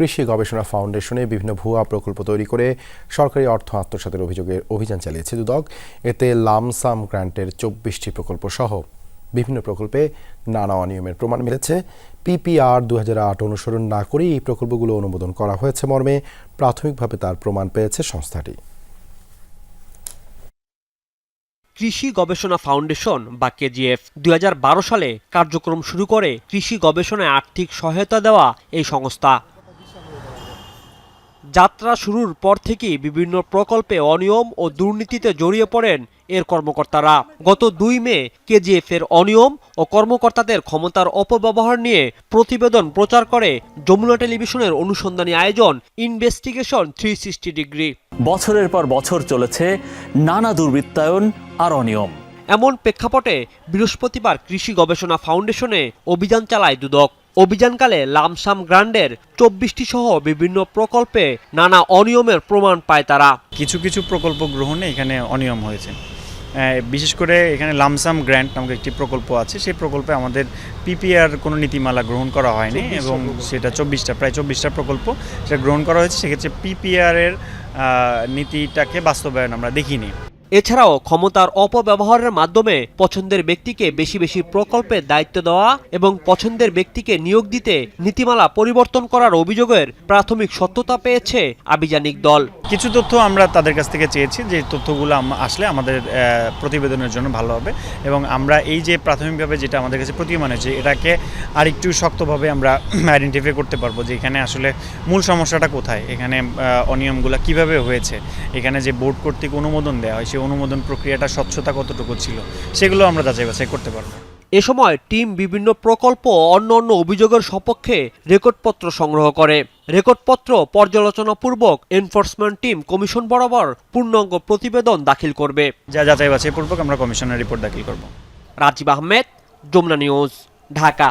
কৃষি গবেষণা ফাউন্ডেশনে বিভিন্ন ভুয়া প্রকল্প তৈরি করে সরকারি অর্থ আত্মসাতের অভিযোগে অভিযান চালিয়েছে দুদক। এতে লামসাম গ্রান্টের চব্বিশটি প্রকল্প সহ বিভিন্ন প্রকল্পে নানা অনিয়মের প্রমাণ মিলেছে। পিপিআর দু হাজার আট অনুসরণ না করে এই প্রকল্পগুলো অনুমোদন করা হয়েছে মর্মে প্রাথমিকভাবে তার প্রমাণ পেয়েছে সংস্থাটি। কৃষি গবেষণা ফাউন্ডেশন বা কেজিএফ দু হাজার বারো সালে কার্যক্রম শুরু করে কৃষি গবেষণায় আর্থিক সহায়তা দেওয়া এই সংস্থা। যাত্রা শুরুর পর থেকেই বিভিন্ন প্রকল্পে অনিয়ম ও দুর্নীতিতে জড়িয়ে পড়েন এর কর্মকর্তারা। গত দুই মে কেজিএফ এর অনিয়ম ও কর্মকর্তাদের ক্ষমতার অপব্যবহার নিয়ে প্রতিবেদন প্রচার করে যমুনা টেলিভিশনের অনুসন্ধানী আয়োজন ইনভেস্টিগেশন থ্রি সিক্সটি ডিগ্রি। বছরের পর বছর চলেছে নানা দুর্বৃত্তায়ন আর অনিয়ম। এমন প্রেক্ষাপটে বৃহস্পতিবার কৃষি গবেষণা ফাউন্ডেশনে অভিযান চালায় দুদক। অভিযানকালে লামসাম গ্রান্ডের চব্বিশটি সহ বিভিন্ন প্রকল্পে নানা অনিয়মের প্রমাণ পায় তারা। কিছু কিছু প্রকল্প গ্রহণে এখানে অনিয়ম হয়েছে। বিশেষ করে এখানে লামসাম গ্র্যান্ট নামক একটি প্রকল্প আছে। সেই প্রকল্পে আমাদের পিপিআর কোনো নীতিমালা গ্রহণ করা হয়নি এবং সেটা চব্বিশটা প্রায় চব্বিশটা প্রকল্প সেটা গ্রহণ করা হয়েছে। সেক্ষেত্রে পিপিআরের নীতিটাকে বাস্তবায়ন আমরা দেখিনি। এছাড়াও ক্ষমতার অপব্যবহারের মাধ্যমে পছন্দের ব্যক্তিকে বেশি বেশি প্রকল্পের দায়িত্ব দেওয়া এবং পছন্দের ব্যক্তিকে নিয়োগ দিতে নীতিমালা পরিবর্তন করার অভিযোগের প্রাথমিক সত্যতা পেয়েছে আভিযানিক দল। কিছু তথ্য আমরা তাদের কাছ থেকে চেয়েছি যে তথ্যগুলো আসলে আমাদের প্রতিবেদনের জন্য ভালো হবে এবং আমরা এই যে প্রাথমিকভাবে যেটা আমাদের কাছে প্রতীয়মান হয়েছে, এটাকে আরেকটু শক্তভাবে আমরা আইডেন্টিফাই করতে পারব যে এখানে আসলে মূল সমস্যাটা কোথায়, এখানে অনিয়মগুলো কীভাবে হয়েছে, এখানে যে বোর্ড কর্তৃক অনুমোদন দেওয়া হয়, সেই অনুমোদন প্রক্রিয়াটা স্বচ্ছতা কতটুকু ছিল সেগুলো আমরা যাচাই বাছাই করতে পারব। এ সময় টিম বিভিন্ন প্রকল্প ও অন্য অন্য অভিযোগের সপক্ষে রেকর্ডপত্র সংগ্রহ করে। রেকর্ডপত্র পর্যালোচনাপূর্বক এনফোর্সমেন্ট টিম কমিশন বরাবর পূর্ণাঙ্গ প্রতিবেদন দাখিল করবে। যা যাচাই বাছাই পূর্বক আমরা কমিশনের রিপোর্ট দাখিল করব। রাজীব আহমেদ যমুনা নিউজ ঢাকা।